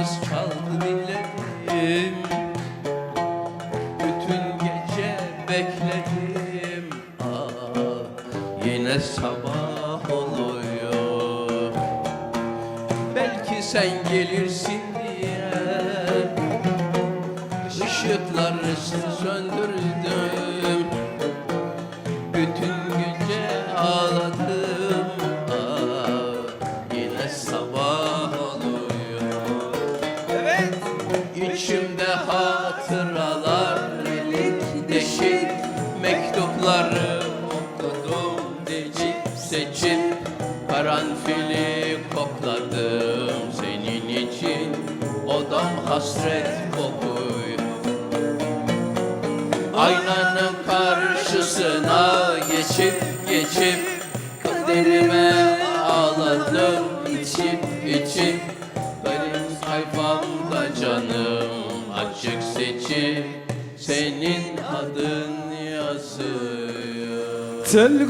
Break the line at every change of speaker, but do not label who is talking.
ateş çaldı milletim Bütün gece bekledim. Ah, Yine sabah oluyor. Belki sen gelirsin diye Işıkları söndürdüm. Bütün İçimde hatıralar delik deşik. Mektupları okudum decip seçip. Karanfili kokladım senin için. Odam hasret kokuyor Aynanın karşısına geçip geçip. Kaderime ağladım içip içip. Benim sayfamda canım açık seçip Senin adın yazıyor.
Tel